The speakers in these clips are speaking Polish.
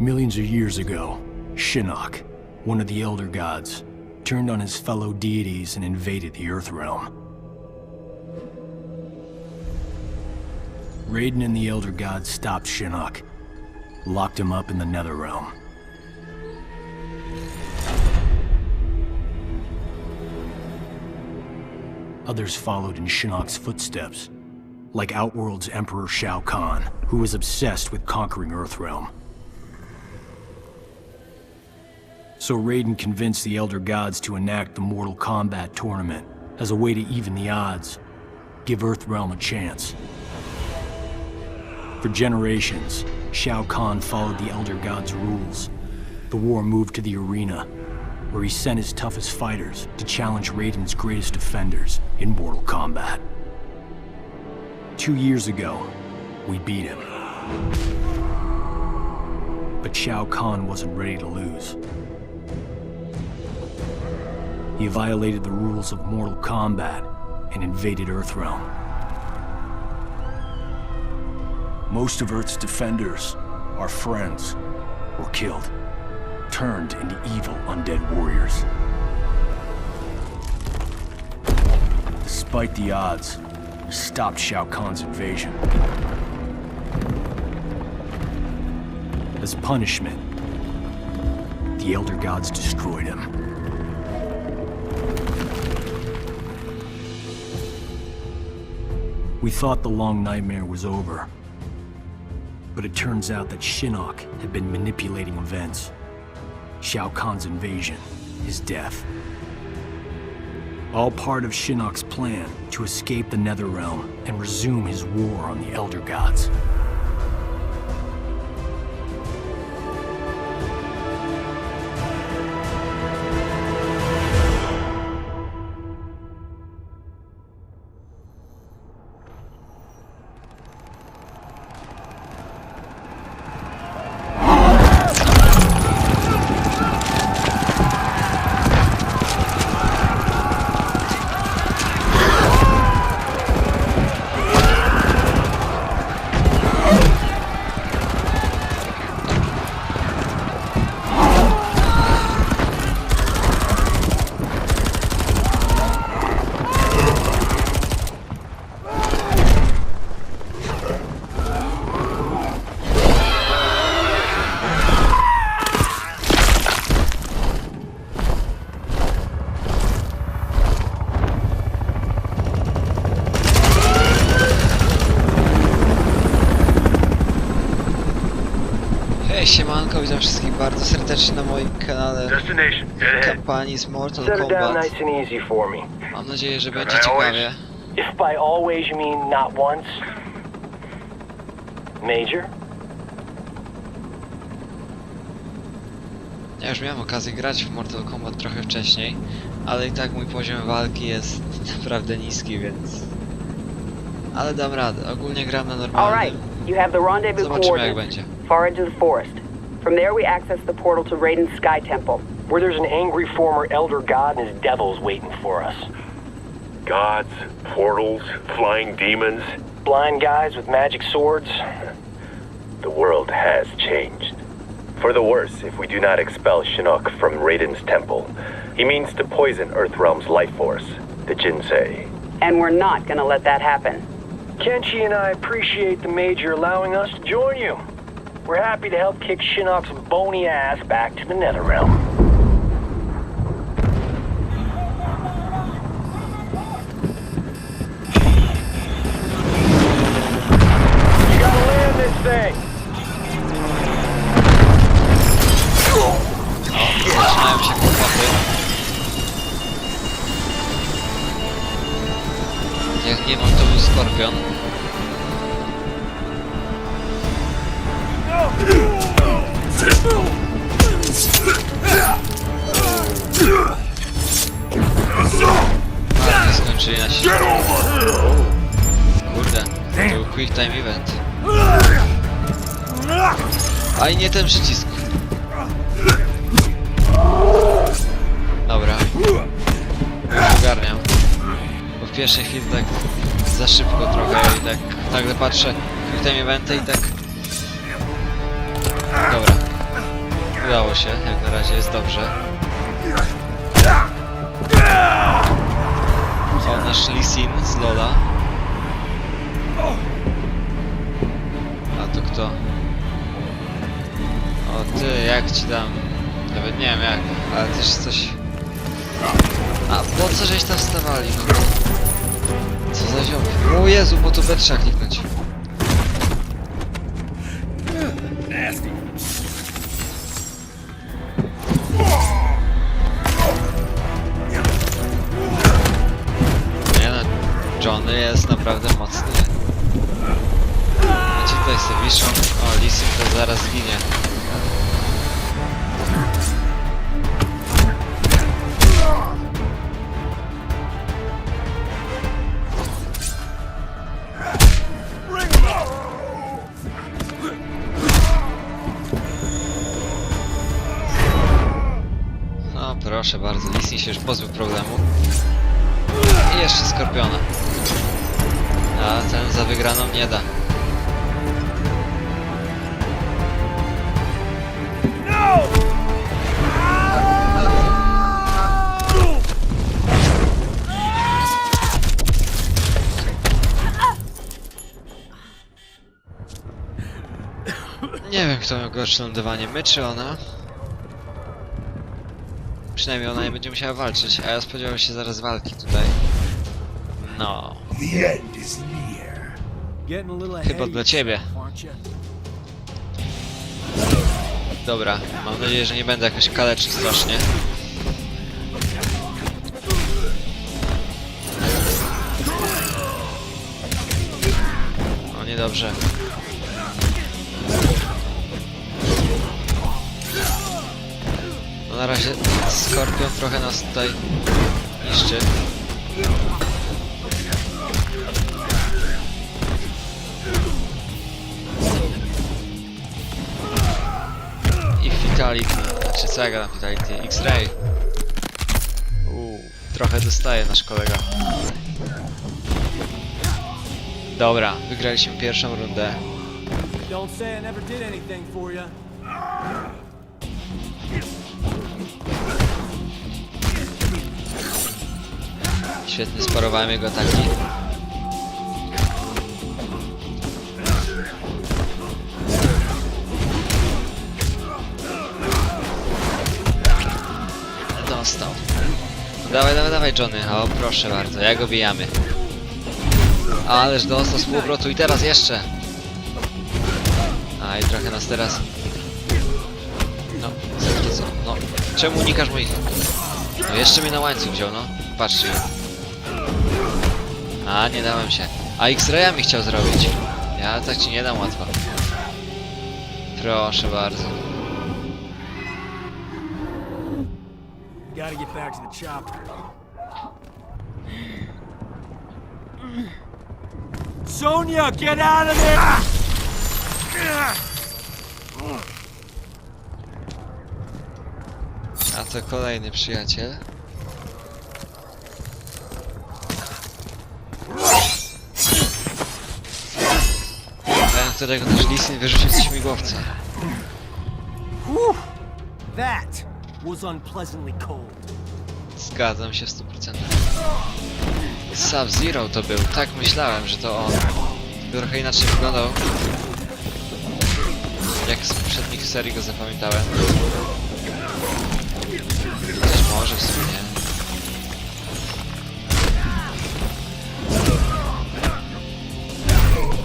Millions of years ago, Shinnok, one of the Elder Gods, turned on his fellow deities and invaded the Earth Realm. Raiden and the Elder Gods stopped Shinnok, locked him up in the Nether Realm. Others followed in Shinnok's footsteps, like Outworld's Emperor Shao Kahn, who was obsessed with conquering Earthrealm. So Raiden convinced the Elder Gods to enact the Mortal Kombat tournament as a way to even the odds, give Earthrealm a chance. For generations, Shao Kahn followed the Elder Gods' rules. The war moved to the arena, where he sent his toughest fighters to challenge Raiden's greatest defenders in Mortal Kombat. Two years ago, we beat him. But Shao Kahn wasn't ready to lose. He violated the rules of Mortal Kombat and invaded Earthrealm. Most of Earth's defenders, our friends, were killed, turned into evil undead warriors. Despite the odds, we stopped Shao Kahn's invasion. As punishment, the Elder Gods destroyed him. We thought the long nightmare was over. But it turns out that Shinnok had been manipulating events. Shao Kahn's invasion, his death. All part of Shinnok's plan to escape the Netherrealm and resume his war on the Elder Gods. Kanale kampanii z Mortal Set it down Kombat. nice and easy for me. Mam nadzieję, że będzie ciekawie. If by always you mean not once. Major? Ja już miałem okazję grać w Mortal Kombat trochę wcześniej, ale i tak mój poziom walki jest naprawdę niski, więc... Ale dam radę, ogólnie gram na All right, normalnym. you have the rendezvous Zobaczymy jak coordinates. będzie. Far into the forest. From there, we access the portal to Raiden's Sky Temple. Where there's an angry former Elder God and his devils waiting for us. Gods, portals, flying demons. Blind guys with magic swords. The world has changed. For the worse if we do not expel Shinnok from Raiden's temple. He means to poison Earthrealm's life force, the Jinsei. And we're not gonna let that happen. Kenshi and I appreciate the Major allowing us to join you. We're happy to help kick Shinnok's bony ass back to the Netherrealm. Quick time event. A i nie ten przycisk. Dobra. Ogarniam. Bo w pierwszej chwili tak za szybko trochę i tak nagle patrzę quick time eventy i tak... Dobra. Udało się, jak na razie jest dobrze. O, nasz Lee Sin z Lola. To? O ty, jak ci dam? Nawet nie wiem jak, ale też coś... A po co żeś tam wstawali? No? Co za ziomy? O Jezu, bo to B trzeba kliknąć. Nie no, Johnny jest naprawdę mocny. Sobie wiszą. O, to zaraz zginie. No proszę bardzo, Lisy się już pozbył problemu. I jeszcze Skorpiona. A ten za wygraną nie da. Nie wiem kto miał gorsze lądowanie, my czy ona? Przynajmniej ona nie będzie musiała walczyć, a ja spodziewałem się zaraz walki tutaj. No, chyba dla ciebie. Dobra, mam nadzieję, że nie będę jakoś kaleczył strasznie. O, niedobrze. No na razie Skorpion trochę nas tutaj niszczy. I Fatality, znaczy co ja gadam Fatality? X-Ray. Uuu, trochę dostaje nasz kolega. Dobra, wygraliśmy pierwszą rundę. Świetnie sparowałem jego ataki. Dostał. Dawaj, dawaj, dawaj Johnny. O, proszę bardzo, jak obijamy. Ależ dostał z półobrotu i teraz jeszcze. A i trochę nas teraz... No, to co? No, czemu unikasz moich... No jeszcze mnie na łańcuch wziął, no. Patrzcie. A, nie dałem się. A X-Raya mi chciał zrobić. Ja tak ci nie dam łatwo. Proszę bardzo. Gotta get back to the chopper. Sonia, get out of there! A to kolejny przyjaciel. Ten, którego też Lisin wyrzucił z śmigłowca. That was unpleasantly cold. Zgadzam się w 100%. Sub-Zero to był, tak myślałem, że to on. Trochę inaczej wyglądał. Jak z poprzednich serii go zapamiętałem. Chociaż może w sumie nie.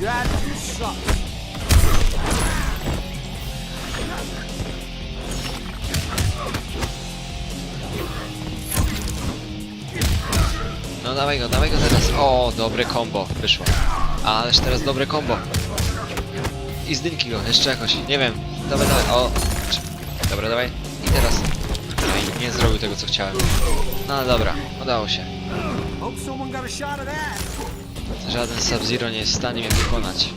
Your attitude sucks. Dawaj go, dawaj go teraz. O, dobre combo, wyszło. Ależ teraz dobre combo. I zdynki go, jeszcze jakoś, nie wiem. Dawaj, dawaj, o. Dobra, dawaj. I teraz. No i nie zrobił tego, co chciałem. No dobra, udało się. Żaden Sub-Zero nie jest w stanie mnie wykonać.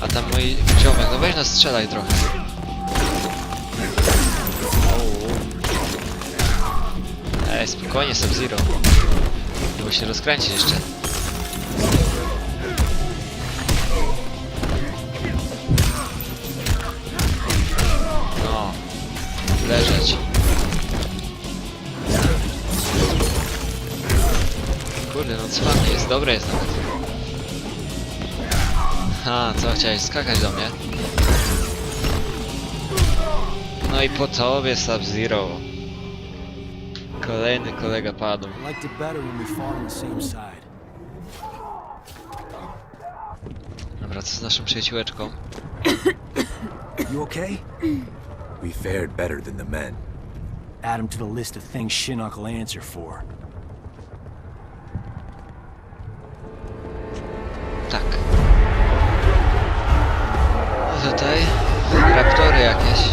A tam mój ziomek, no weź nas strzelaj trochę. Ej, spokojnie, Sub-Zero. Muszę się rozkręcić jeszcze. No. Leżeć. Kurde, no co fajnie jest, dobre jest nawet. Ha, co chciałeś skakać do mnie? No i po tobie Sub-Zero. Kolejny kolega padł. I liked it better when we fought on the same side. Dobra, co z naszą przyjaciółeczką? You okay? We fared better than the men. Add him to the list of things Shinnok will answer for. Tak. A tutaj raptory jakieś.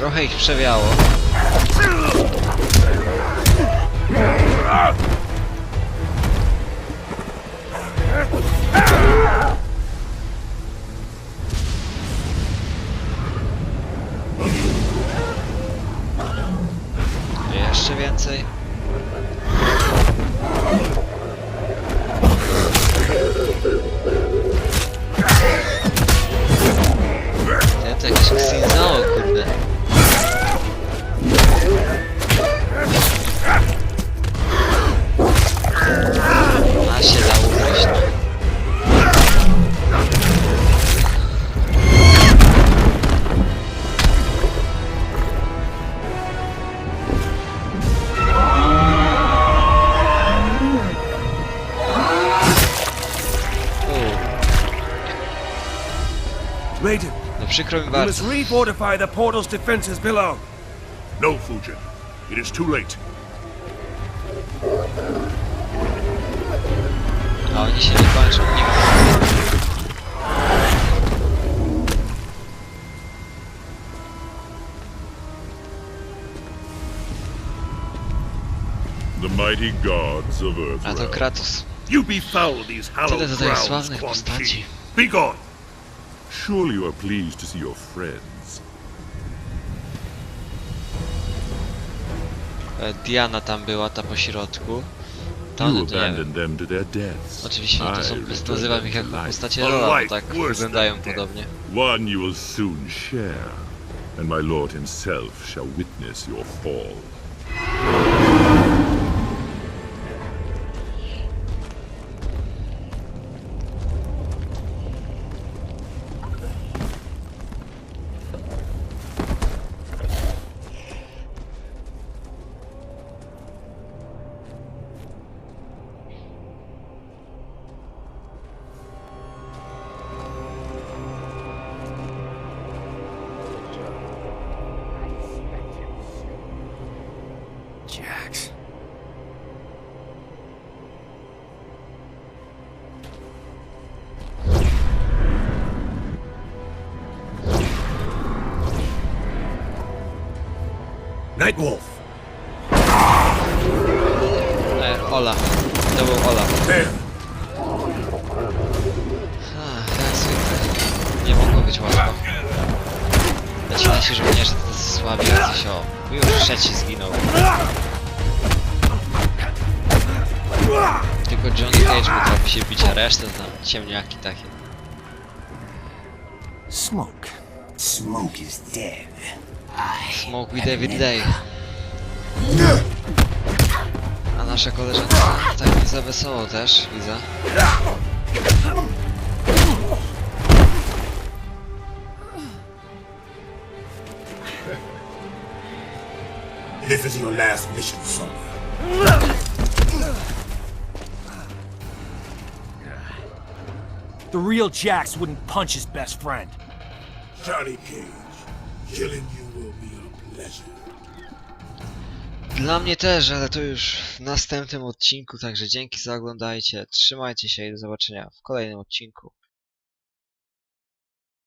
Trochę ich przewiało. Raiden, no przykro mi we bardzo. must refortify the portal's defenses below. No, Fujin. It is too late. A oni się nie kończą nigdy. The mighty gods of Earth. A to Kratos. You befoul these hallowed Tyle tutaj grounds, sławnych Quan postaci. Chi. Be gone! Surely you are pleased to see your friends. E, Diana tam była, ta po środku. To You one to nie wiem. abandoned them to their deaths. Oczywiście to są, nazywam ich jako postacie Rola, tak wyglądają podobnie. One you will soon share, and my lord himself shall witness your fall. Nightwolf, E, Ola. To był Ola. there. Jak zwykle. Nie mogło być łatwo. Ci nasi żołnierze to słabi jacyś o. Już trzeci zginął. Tylko Johnny Cage potrafi się bić, a resztę to ciemniaki takie. Smoke. Smoke is dead. Smoke with David Day. A nasza koleżanka tak nie za wesoło też, widzę. This is your last mission, son. The real Jax wouldn't punch his best friend. Johnny Cage, killing you Dla mnie też, ale to już w następnym odcinku, także dzięki za oglądajcie, trzymajcie się i do zobaczenia w kolejnym odcinku.